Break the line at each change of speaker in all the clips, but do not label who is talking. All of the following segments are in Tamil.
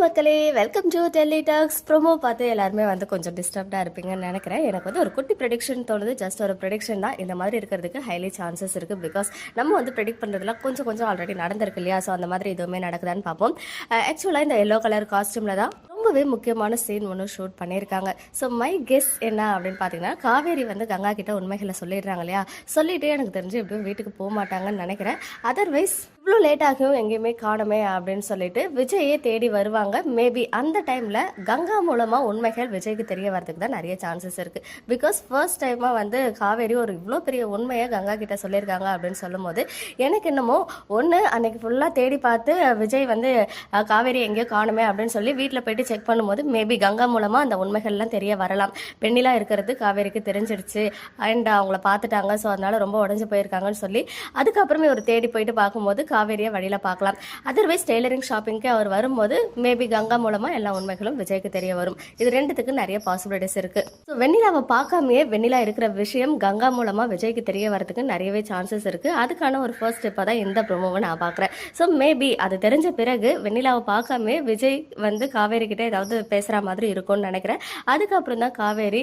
மக்களே welcome to Delhi talks promo பார்த்து எல்லாருமே வந்து கொஞ்சம் டிஸ்டர்ப்டாக இருப்பீங்கன்னு நினைக்கிறேன். எனக்கு வந்து ஒரு குட்டி ப்ரெடிக்ஷன் தோணுது. ஜஸ்ட் ஒரு ப்ரெடிக்ஷன் தான். இந்த மாதிரி இருக்கிறதுக்கு ஹைலி சான்சஸ் இருக்குது பிகாஸ் நம்ம வந்து ப்ரெடிக்ட் பண்ணுறதுலாம் கொஞ்சம் கொஞ்சம் ஆல்ரெடி நடந்திருக்கு இல்லையா? ஸோ அந்த மாதிரி எதுவுமே நடக்குதான்னு பார்ப்போம். ஆக்சுவலாக இந்த எல்லோ கலர் காஸ்டியூமில் தான் ரொம்பவே முக்கியமான சீன் ஒன்று ஷூட் பண்ணியிருக்காங்க. ஸோ மை கெஸ் என்ன அப்படின்னு பார்த்தீங்கன்னா காவேரி வந்து கங்கா கிட்ட உண்மைகளை சொல்லிடுறாங்க இல்லையா? சொல்லிட்டு எனக்கு தெரிஞ்சு எப்படியும் வீட்டுக்கு போக மாட்டாங்கன்னு நினைக்கிறேன். அதர்வைஸ் இவ்வளோ லேட் ஆகியும் எங்கேயுமே காணுமே அப்படின்னு சொல்லிட்டு விஜயே தேடி வருவாங்க. மேபி அந்த டைமில் கங்கா மூலமாக உண்மைகள் விஜய்க்கு தெரிய வரதுக்கு தான் நிறைய சான்சஸ் இருக்குது பிகாஸ் ஃபர்ஸ்ட் டைமாக வந்து காவேரி ஒரு இவ்வளோ பெரிய உண்மையை கங்கா கிட்ட சொல்லியிருக்காங்க அப்படின்னு சொல்லும்போது எனக்கு என்னமோ ஒன்று அன்னைக்கு ஃபுல்லாக தேடி பார்த்து விஜய் வந்து காவேரி எங்கேயோ காணுமே அப்படின்னு சொல்லி வீட்டில் போயிட்டு செக் பண்ணும்போது மேபி கங்கா மூலமாக அந்த உண்மைகள்லாம் தெரிய வரலாம். பெண்ணிலாம் இருக்கிறது காவேரிக்கு தெரிஞ்சிடுச்சு அண்ட் அவங்கள பார்த்துட்டாங்க. ஸோ அதனால் ரொம்ப உடஞ்சு போயிருக்காங்கன்னு சொல்லி அதுக்கப்புறமே ஒரு தேடி போயிட்டு பார்க்கும்போது காவேரியை வழியில் பார்க்கலாம். அதர்வைஸ் டெய்லரிங் ஷாப்பிங்க்கு அவர் வரும்போது மேபி கங்கா மூலமாக எல்லா உண்மைகளும் விஜய்க்கு தெரிய வரும். இது ரெண்டுத்துக்கு நிறைய பாசிபிலிட்டிஸ் இருக்குது ஸோ வெண்ணிலாவை பார்க்காமயே வெண்ணிலா இருக்கிற விஷயம் கங்கா மூலமாக விஜய்க்கு தெரிய வரதுக்கு நிறையவே சான்சஸ் இருக்குது அதுக்கான ஒரு ஃபர்ஸ்ட் ஸ்டெப்பாக தான் இந்த ப்ரோமோவை நான் பார்க்குறேன். ஸோ மேபி அது தெரிஞ்ச பிறகு வெண்ணிலாவை பார்க்காம விஜய் வந்து காவேரி கிட்டே ஏதாவது பேசுகிற மாதிரி இருக்கும்னு நினைக்கிறேன். அதுக்கப்புறம் தான் காவேரி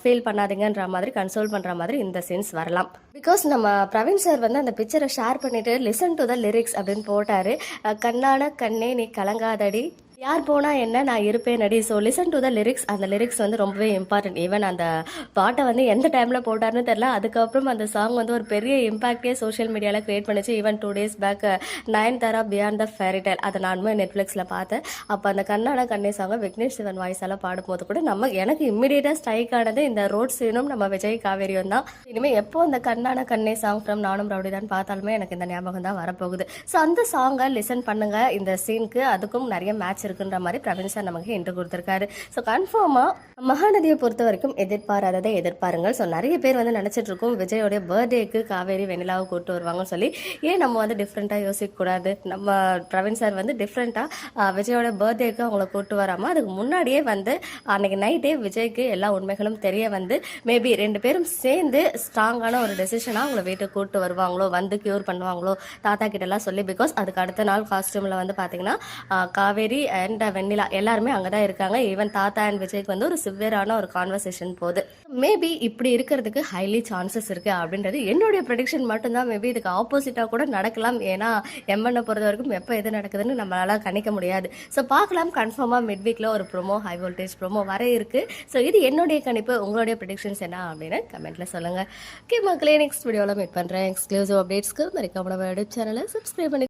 ஃபீல் பண்ணாதீங்கன்ற மாதிரி கன்சோல் பண்ணுற மாதிரி இந்த சீன்ஸ் வரலாம். பிகாஸ் நம்ம பிரவீன் சார் வந்து அந்த பிக்சரை ஷேர் பண்ணிட்டு லிசன் டு த லிரிக்ஸ் அப்படின்னு போட்டாரு. கண்ணான கண்ணே நீ கலங்காதடி. யார் போனால் என்ன நான் இருப்பேன் அடி so listen to the lyrics அந்த லிரிக்ஸ் வந்து ரொம்பவே இம்பார்ட்டன்ட் ஈவன் அந்த பாட்டை வந்து எந்த டைமில் போட்டாருன்னு தெரில அதுக்கப்புறம் அந்த சாங் வந்து ஒரு பெரிய இம்பாக்டே சோஷியல் மீடியாவில் கிரியேட் பண்ணிச்சு. Even two days back Nayanthara beyond the fairytale அதை நானுமே நெட்ஃப்ளிக்ஸில் பார்த்தேன். அப்போ அந்த கண்ணான கண்ணே சாங்கை விக்னேஷ் சிவன் வாய்ஸ் எல்லாம் பாடும்போது கூட நம்ம எனக்கு இம்மிடியேட்டாக ஸ்ட்ரைக் ஆனது இந்த ரோட் சீனும் நம்ம விஜய் காவேரியும் தான். இனிமேல் எப்போ அந்த கண்ணான கண்ணே சாங் ஃப்ரம் நானும் ரவுடி தான் பார்த்தாலுமே எனக்கு இந்த ஞாபகம் தான் வரப்போகுது. ஸோ அந்த சாங்கை லிசன் பண்ணுங்கள் இந்த சீனுக்கு அதுக்கும் நிறைய மேட்ச் இருக்குன்ற மாதிரி பிரவீன் சார் நமக்கு இன்ட்ரு கொடுத்துருக்காரு. ஸோ கன்ஃபார்மாக மகாநதியை பொறுத்த வரைக்கும் எதிர்பாராததை எதிர்பாருங்கள். ஸோ நிறைய பேர் வந்து நினச்சிட்டு இருக்கோம் விஜயோடைய பர்த்டேக்கு காவேரி வெண்ணிலாவை கூப்பிட்டு வருவாங்கன்னு சொல்லி. ஏன் நம்ம வந்து டிஃப்ரெண்ட்டாக யோசிக்கக்கூடாது நம்ம பிரவீன் சார் வந்து டிஃப்ரெண்ட்டாக விஜயோட பர்த்டேக்கு அவங்கள கூப்பிட்டு வராமல் அதுக்கு முன்னாடியே வந்து அன்னைக்கு நைட்டே விஜய்க்கு எல்லா உண்மைகளும் தெரிய வந்து மேபி ரெண்டு பேரும் சேர்ந்து ஸ்ட்ராங்கான ஒரு டெசிஷனாக அவங்கள வீட்டுக்கு கூப்பிட்டு வருவாங்களோ வந்து க்யூர் பண்ணுவாங்களோ தாத்தா கிட்டலாம் சொல்லி பிகாஸ் அதுக்கு அடுத்த நாள் காஸ்டியூமில் வந்து பார்த்தீங்கன்னா காவேரி அண்ட் வெண்ணிலா எல்லாருமே அங்கே தான் இருக்காங்க. ஈவன் தாத்தா அண்ட் விஜய்க்கு வந்து ஒரு சிவியரான ஒரு கான்வர்சேஷன் போகுது. மேபி இப்படி இருக்கிறதுக்கு ஹைலி சான்சஸ் இருக்கு அப்படின்றது என்னுடைய ப்ரெடிக்ஷன் மட்டும்தான். மேபி இதுக்கு ஆப்போசிட்டாக கூட நடக்கலாம். ஏன்னா எம்என்னை பொறுத்த வரைக்கும் எப்போ எது நடக்குதுன்னு நம்மளால் கணிக்க முடியாது. ஸோ பார்க்கலாம். கன்ஃபார்மாக மிட் வீக்கில் ஒரு ப்ரோமோ ஹை வோல்டேஜ் ப்ரோமோ வர இருக்கு. ஸோ இது என்னுடைய கணிப்பு. உங்களுடைய ப்ரெடிக்ஷன்ஸ் என்ன அப்படின்னு கமெண்ட்ல சொல்லுங்க. ஓகே மக்களே நெக்ஸ்ட் வீடியோவில் மீட் பண்ணுறேன் எக்ஸ்க்ளூசிவ் அப்டேட்ஸ்க்கு மறக்காம நம்ம யூடியூப் சேனலை சப்ஸ்கிரைப் பண்ணி